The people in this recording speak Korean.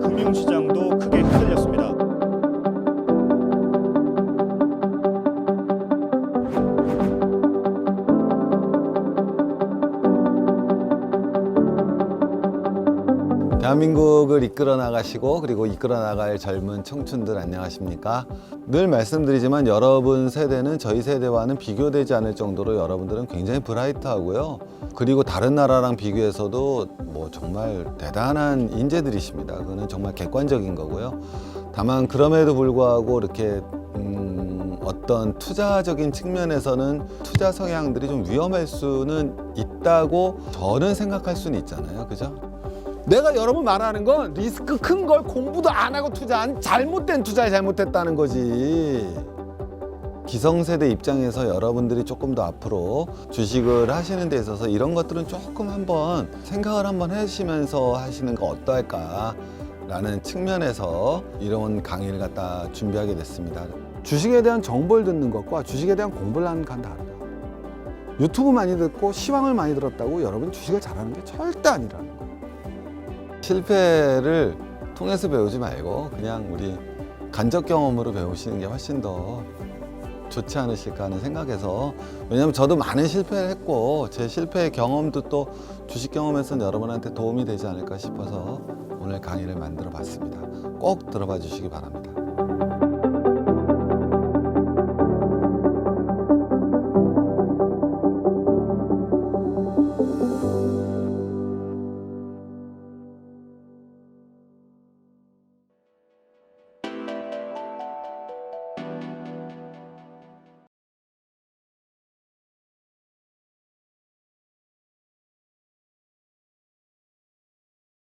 금융시장도 대한민국을 이끌어 나가시고 그리고 이끌어 나갈 젊은 청춘들 안녕하십니까? 늘 말씀드리지만 여러분 세대는 저희 세대와는 비교되지 않을 정도로 여러분들은 굉장히 브라이트하고요. 그리고 다른 나라랑 비교해서도 뭐 정말 대단한 인재들이십니다. 그거는 정말 객관적인 거고요. 다만 그럼에도 불구하고 이렇게 음, 어떤 투자적인 측면에서는 투자 성향들이 좀 위험할 수는 있다고 저는 생각할 수는 있잖아요. 그죠? 내가 여러 번 말하는 건 리스크 큰 걸 공부도 안 하고 투자한 잘못된 투자에 잘못됐다는 거지. 기성세대 입장에서 여러분들이 조금 더 앞으로 주식을 하시는 데 있어서 이런 것들은 조금 한번 생각을 한번 해주시면서 하시는 거 어떨까 라는 측면에서 이런 강의를 갖다 준비하게 됐습니다. 주식에 대한 정보를 듣는 것과 주식에 대한 공부를 하는 건 다르다. 유튜브 많이 듣고 시황을 많이 들었다고 여러분 주식을 잘하는 게 절대 아니라는 거야. 실패를 통해서 배우지 말고 그냥 우리 간접 경험으로 배우시는 게 훨씬 더 좋지 않으실까 하는 생각에서 왜냐하면 저도 많은 실패를 했고 제 실패의 경험도 또 주식 경험에서는 여러분한테 도움이 되지 않을까 싶어서 오늘 강의를 만들어 봤습니다. 꼭 들어봐 주시기 바랍니다.